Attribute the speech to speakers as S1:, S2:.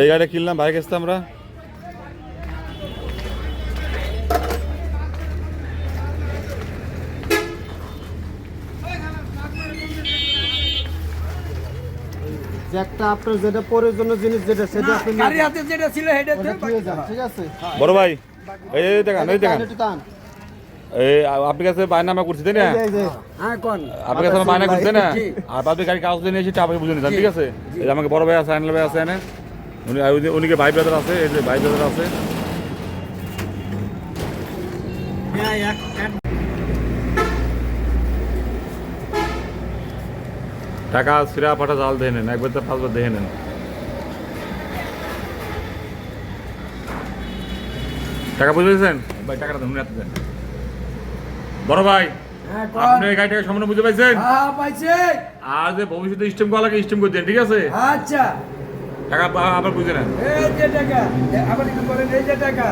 S1: এই গাড়িটা কিনলাম বাইক আসতে আমরা।
S2: একটা আপনার যেটা প্রয়োজনীয় জিনিস যেটা সেটা আপনি
S3: গাড়ি হাতে যেটা ছিল সেটা
S2: ঠিক আছে
S1: বড় ভাই এই দেখান এই এই আপনার কাছে বায়নামা করছি তাই না?
S2: এই যে, এই যে।
S3: হ্যাঁ কোন?
S1: আপনার কাছে বায়না করছে না? আর আপনি গাড়ি কাগজ নিয়ে এসে আপনি বুঝে নিতাম ঠিক আছে? এই আমাকে বড় ভাই আছে আইনাল ভাই আছে এনে। উনি উনিকে ভাই ব্রাদার আছে? এই যে ভাই ব্রাদার আছে।
S3: হ্যাঁ
S1: টাকা সিরা ফাটা জাল দিয়ে নেন একবার তো পাঁচবার দেখে নেন। টাকা বুঝে ভাই টাকাটা দেন। বড় ভাই
S3: হ্যাঁ
S1: আপনি এই গাড়িটাকে সম্পূর্ণ বুঝে পাইছেন?
S3: হ্যাঁ পাইছে।
S1: আর যে ভবিষ্যতে স্টেম করা লাগে স্টেম করে দেন ঠিক আছে?
S3: আচ্ছা।
S1: টাকা আবার বুঝে নেন।
S3: এই যে টাকা আবার কি করেন এই যে টাকা।